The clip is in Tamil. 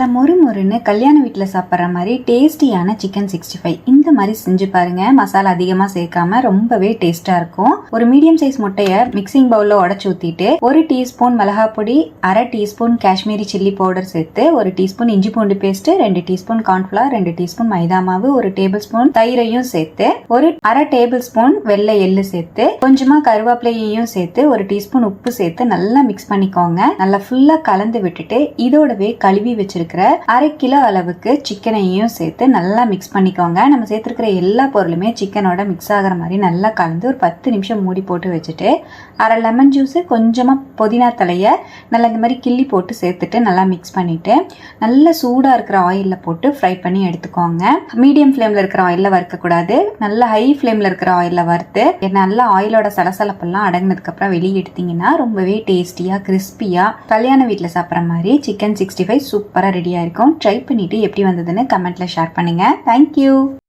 நல்லா மொறு மொறுன்னு கல்யாண வீட்டில் சாப்பிட்ற மாதிரி டேஸ்டியான சிக்கன் சிக்ஸ்டி ஃபைவ் இந்த மாதிரி செஞ்சு பாருங்க. மசாலா அதிகமாக சேர்க்காம ரொம்பவே டேஸ்ட்டாக இருக்கும். ஒரு மீடியம் சைஸ் முட்டையை மிக்சிங் பவுலில் உடச்சி ஊற்றிட்டு ஒரு டீஸ்பூன் மிளகா பொடி அரை டீஸ்பூன் காஷ்மீரி சில்லி பவுடர் சேர்த்து ஒரு டீஸ்பூன் இஞ்சி பூண்டு பேஸ்ட் ரெண்டு டீஸ்பூன் கார்ன்ஃபிளவர் ரெண்டு டீஸ்பூன் மைதா மாவு ஒரு டேபிள் ஸ்பூன் தயிரையும் சேர்த்து ஒரு அரை டேபிள் ஸ்பூன் வெள்ளை எள்ளு சேர்த்து கொஞ்சமாக கருவேப்பிலையையும் சேர்த்து ஒரு டீஸ்பூன் உப்பு சேர்த்து நல்லா மிக்ஸ் பண்ணிக்கோங்க. நல்லா ஃபுல்லாக கலந்து விட்டுட்டு இதோடவே கழுவி வச்சிருக்கிற அரை கிலோ அளவுக்கு சிக்கனையும் சேர்த்து நல்லா மிக்ஸ் பண்ணிக்கோங்க. நம்ம சேர்த்துருக்கிற எல்லா பொருளுமே சிக்கனோட மிக்ஸ் ஆகிற மாதிரி நல்லா கலந்து ஒரு பத்து நிமிஷம் மூடி போட்டு வச்சுட்டு அரை லெமன் ஜூஸு கொஞ்சமாக புதினா தலையை நல்லா இந்த மாதிரி கிள்ளி போட்டு சேர்த்துட்டு நல்லா மிக்ஸ் பண்ணிவிட்டு நல்லா சூடாக இருக்கிற ஆயிலில் போட்டு ஃப்ரை பண்ணி எடுத்துக்கோங்க. மீடியம் ஃப்ளேமில் இருக்கிற ஆயிலில் வறுக்கக்கூடாது. நல்லா ஹை ஃப்ளேமில் இருக்கிற ஆயிலில் வறுத்து நல்லா ஆயிலோட சலசலப்பெல்லாம் அடங்கினதுக்கப்புறம் வெளியே எடுத்தீங்கன்னா ரொம்பவே டேஸ்டியாக கிறிஸ்பியாக கல்யாண வீட்டில் சாப்பிட்ற மாதிரி சிக்கன் சிக்ஸ்டி ஃபைவ் சூப்பராக ரெடியாக இருக்கும். ட்ரை பண்ணிவிட்டு எப்படி வந்ததுன்னு கமெண்ட்டில் ஷேர் பண்ணுங்கள் தேங்க்யூ